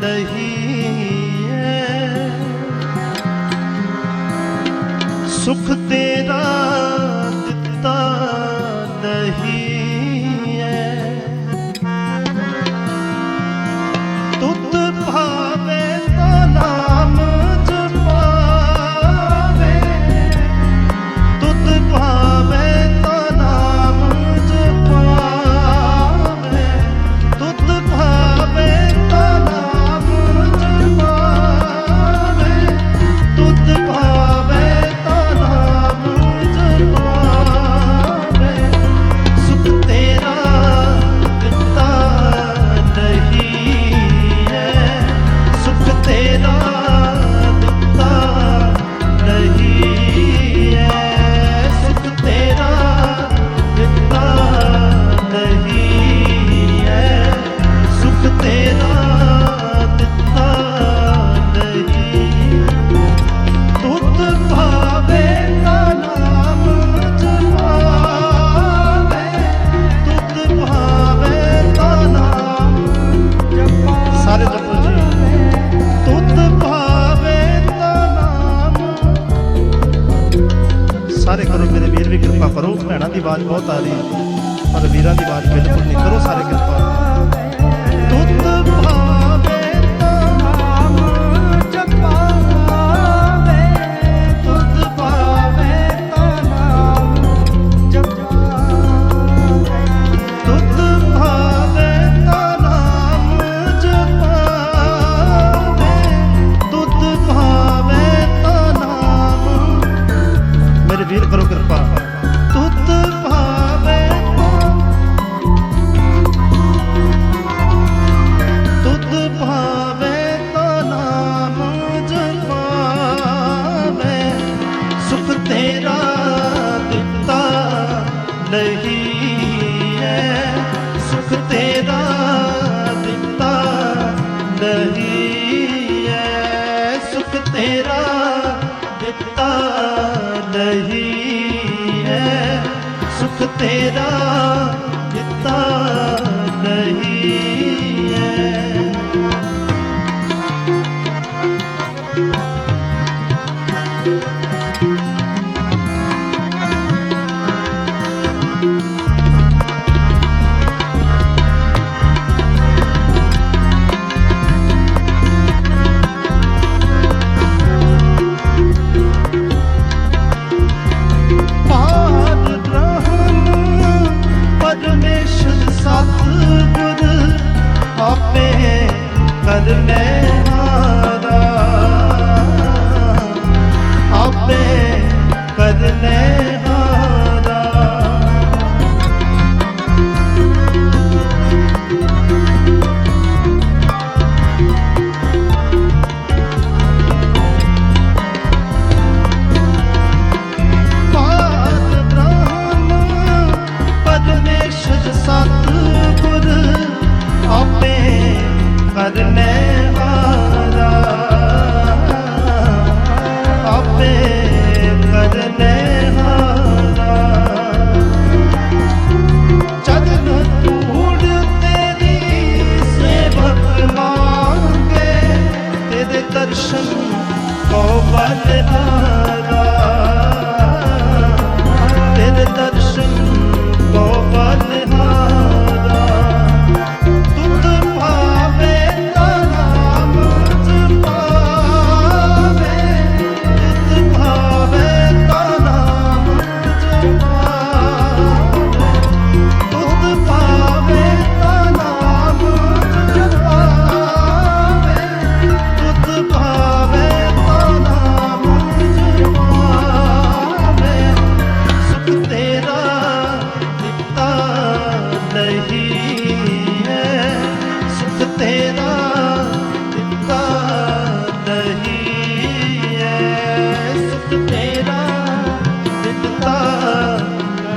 ਨਹੀਂ ਸੁਖ ਤੇਰਾ ਦਿੱਤਾ ਨਹੀਂ ਸਾਰੇ ਕਰੋ ਮੇਰੇ ਵੀਰ ਵੀ ਕਿਰਪਾ ਕਰੋ। ਭੈਣਾਂ ਦੀ ਆਵਾਜ਼ ਬਹੁਤ ਆ ਰਹੀ। ਪਰ ਵੀਰਾਂ ਦੀ ਆਵਾਜ਼ ਬਿਲਕੁਲ ਨਹੀਂ ਕਰੋ ਸਾਰੇ ਕਿਰਪਾ ਨਹੀਂ ਹੈ, ਸੁਖ ਤੇਰਾ ਦਿੱਤਾ ਨਹੀਂ ਹੈ, ਸੁਖ ਤੇਰਾ ਦਿੱਤਾ ਨਹੀਂ ਹੈ, ਸੁਖ ਤੇਰਾ ਦਿੱਤਾ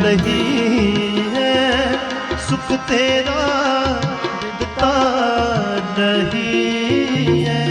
ਰਹੀ ਹੈ। ਸੁਖ ਤੇਰਾ ਹੈ